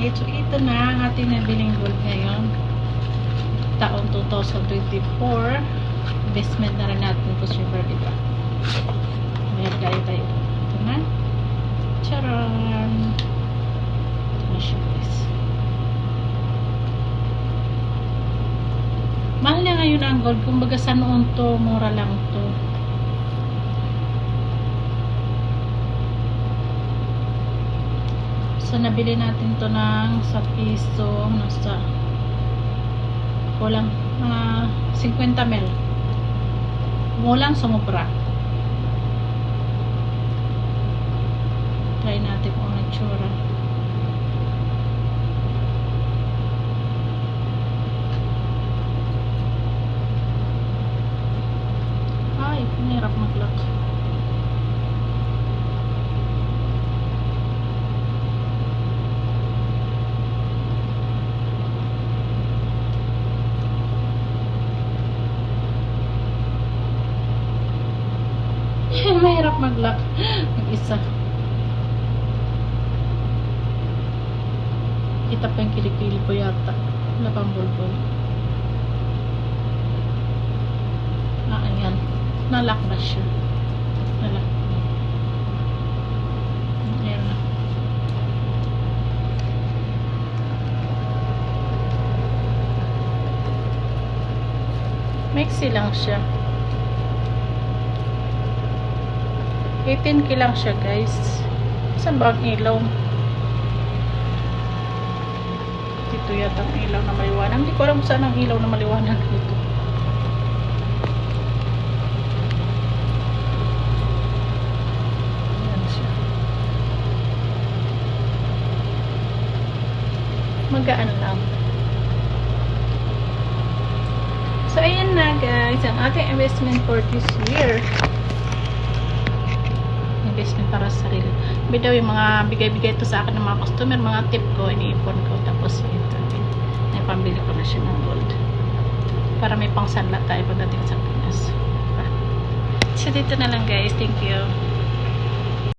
guys. So, ito na ang ating nabiling gold ngayon. Taong 2024. Investment na rin natin ito silver, di ba? Mayroon tayo tayo. Ito na. Charan! Ito na siya, guys. Mahal na ngayon ang gold. Kumbaga sa noon to, mura lang to. So, nabili natin to ng sa piso, nasa kulang mga 50 mil. Kulang sumubra. Try natin kung ano itsura. Mahirap mag-lock. Mag-isa. Kita pa yung kilikili ko yata. Wala pang bulbul. Ah, ayan. Nalock na siya. Nalock. Ayan na. Mixi lang siya. 18k lang siya guys. Saan ba ang ilaw? Dito yata ang ilaw na maliwanag. Hindi ko alam saan ang ilaw na maliwanag dito. Magaan lang. So, ayan na guys. Ang ating investment for this year investment para sa sarili. Bitaw yung mga bigay-bigay to sa akin ng mga customer, mga tip ko, iniipon ko. Tapos ito, ay pambili ko na siya ng gold. Para may pang sanla tayo pagdating sa Pinas. So, dito na lang guys. Thank you.